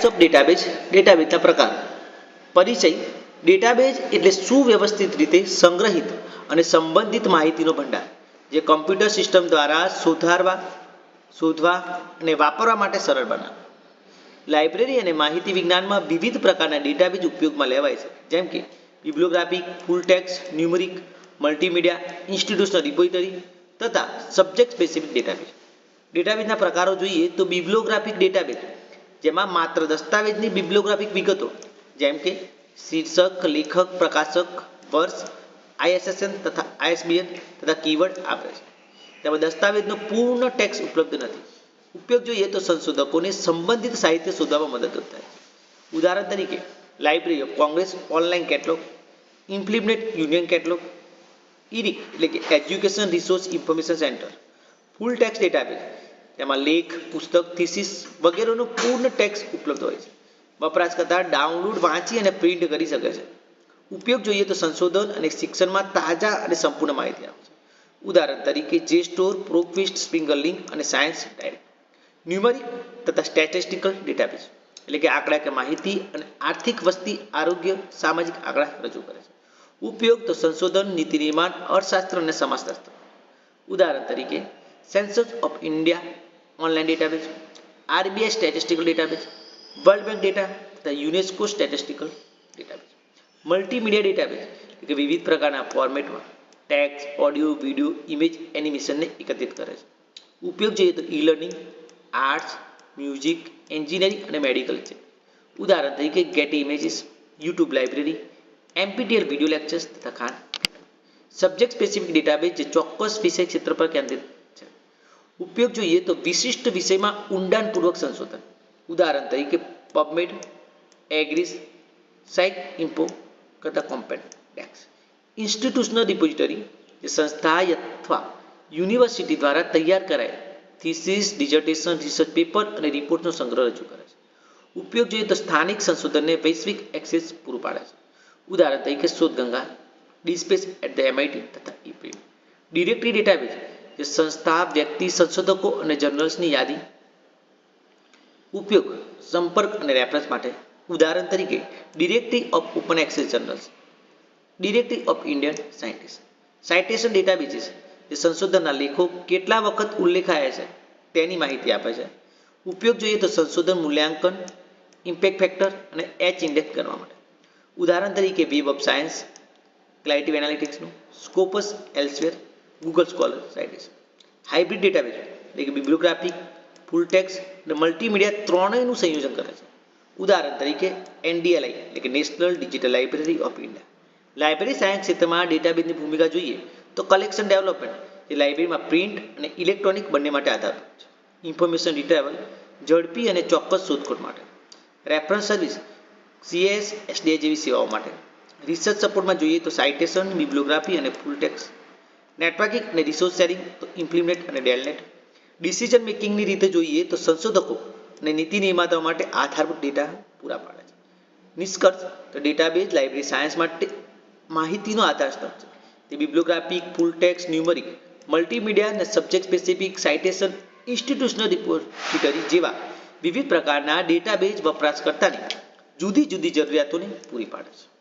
Types of database ડેટાબેઝના પ્રકાર. પરિચય database એટલે સુવ્યવસ્થિત રીતે સંગ્રહિત અને સંબંધિત માહિતીનો ભંડાર, જે કમ્પ્યુટર સિસ્ટમ દ્વારા સુધારવા, શોધવા અને વાપરવા માટે સરળ બનાવે. લાઇબ્રેરી અને માહિતી વિજ્ઞાનમાં વિવિધ પ્રકારના ડેટાબેઝ ઉપયોગમાં લેવાય છે. જેમ કે bibliographic full numeric multimedia institutional repository તથા સબ્જેક્ટ સ્પેસિફિક ડેટાબેઝ ડેટાબેઝના પ્રકારો જોઈએ તો બિબ્લોગ્રાફિક ડેટાબેઝ જેમાં માત્ર દસ્તાવેજની બિબ્લોગ્રાફિક વિગતો, જેમ કે શીર્ષક, લેખક, પ્રકાશક, વર્ષ આઈએસએસએન તથા આઈએસબીએન તથા કીવર્ડ આપે છે. તેમાં દસ્તાવેજનો પૂર્ણ ટેક્સ ઉપલબ્ધ નથી. ઉપયોગ જોઈએ તો સંશોધકોને સંબંધિત સાહિત્ય શોધવામાં મદદ થાય ઉદાહરણ તરીકે library of Congress online catalogue implement union catalogue ERIC એટલે કે education resource information centre full text database તેમાં લેખ, પુસ્તક થીસીસ વગેરેનો પૂર્ણ ટેક્સ ઉપલબ્ધ હોય છે. વપરાશકર્તા ડાઉનલોડ વાંચી અને પ્રિન્ટ કરી શકે છે. ઉપયોગ જોઈએ તો સંશોધન અને શિક્ષણમાં તાજા અને સંપૂર્ણ માહિતી આપે છે. ઉદાહરણ તરીકે જે સ્ટોર પ્રોક્વિસ્ટ સ્પ્રિંગર લિંક અને સાયન્સ ડાયરેક્ટ ન્યુમરિક તથા સ્ટેટિસ્ટિકલ ડેટાબેઝ એટલે કે આંકડા કે માહિતી અને આર્થિક વસ્તી, આરોગ્ય, સામાજિક આંકડા રજૂ કરે છે. ઉપયોગ તો સંશોધન, નીતિ નિર્માણ, અર્થશાસ્ત્ર અને સમાજશાસ્ત્ર. ઉદાહરણ તરીકે census of India online database RBI statistical database world bank data તથા UNESCO statistical database multimedia database કે વિવિધ પ્રકારના ફોર્મેટમાં ટેક્સ્ટ ઓડિયો વીડિયો ઇમેજ એનિમેશનને એકત્રિત કરે છે. ઉપયોગ જોઈએ તો e learning arts music engineering અને મેડિકલ છે. ઉદાહરણ તરીકે Getty Images YouTube library NPTEL video lectures તથા ખાન સબ્જેક્ટ સ્પેસિફિક ડેટાબેઝ જે ચોક્કસ વિષય ક્ષેત્ર પર કેન્દ્રિત ઉપયોગ જોઈએ તો વિશિષ્ટ વિષયમાં ઊંડાણપૂર્વક સંશોધન. ઉદાહરણ તરીકે પબમેડ, એગ્રીસ સાઇક ઇન્ફો કરતા કોમ્પેટ ડેક્સ. ઇન્સ્ટિટ્યુશનલ રિપોઝિટરી જે સંસ્થા અથવા યુનિવર્સિટી દ્વારા તૈયાર કરાયેલ થીસીસ, ડિઝર્ટેશન, રિસર્ચ પેપર અને રિપોર્ટનો સંગ્રહ રજૂ કરે છે. ઉપયોગ જોઈએ તો સ્થાનિક સંશોધનને વૈશ્વિક એક્સેસ પૂરું પાડે છે. ઉદાહરણ તરીકે Shodhganga, DSpace at the MIT તથા ઇપ્રિમ ડિરેક્ટરી ડેટાબેઝ જે સંસ્થા વ્યક્તિ સંશોધકો અને જર્નલ્સની યાદી ઉપયોગ, સંપર્ક અને રેફરન્સ માટે. ઉદાહરણ તરીકે directory of open access journals directory of Indian scientist citation databases જે સંશોધનના લેખો કેટલા વખત ઉલ્લેખાયા છે, તેની માહિતી આપે છે. ઉપયોગ જોઈએ તો સંશોધન મૂલ્યાંકન ઇમ્પેક્ટ ફેક્ટર અને એચ ઇન્ડેક્સ કરવા માટે. ઉદાહરણ તરીકે વેબ ઓફ સાયન્સ ક્લાઇટિવ એનાલિટિક્સનું સ્કોપસ એલ્સવેર ગૂગલ સ્કોલર સાઇટિસ હાઇબ્રિડ ડેટાબેઝ એટલે કે બિબ્લિયોગ્રાફિક ફૂલ ટેક્સ અને મલ્ટીમીડિયા ત્રણેયનું સંયોજન કરે છે. ઉદાહરણ તરીકે એનડીએલઆઈ એટલે કે national digital library of India library science ક્ષેત્રમાં ડેટાબેઝની ભૂમિકા જોઈએ તો કલેક્શન ડેવલપમેન્ટ એ લાઇબ્રેરીમાં પ્રિન્ટ અને ઇલેક્ટ્રોનિક બંને માટે આધારિત છે. ઇન્ફોર્મેશન રિટ્રાવલ ઝડપી અને ચોક્કસ શોધખોળ માટે. રેફરન્સ સર્વિસ સીએસ એસડીએ જેવી સેવાઓ માટે. રિસર્ચ સપોર્ટમાં જોઈએ તો સાઇટેશન બિબ્લોગ્રાફી અને ફૂલ ટેક્સ નેટવર્કિંગ અને રિસોર્સ શેરિંગ ઇમ્પ્લિમેન્ટ અને ડેલનેટ. ડિસિઝન મેકિંગની રીતે જોઈએ તો સંશોધકો અને નીતિ નિર્માતાઓ માટે આધારભૂત ડેટા પૂરા પાડે છે. નિષ્કર્ષ, તો ડેટાબેઝ લાઇબ્રેરી સાયન્સ માટે માહિતીનો આધાર સ્તંભ છે. તે bibliographic full text numeric multimedia અને subject specific citation institutional repository જેવા વિવિધ પ્રકારના ડેટાબેઝ વપરાશકર્તાની જુદી જુદી જરૂરિયાતોને પૂરી પાડે છે.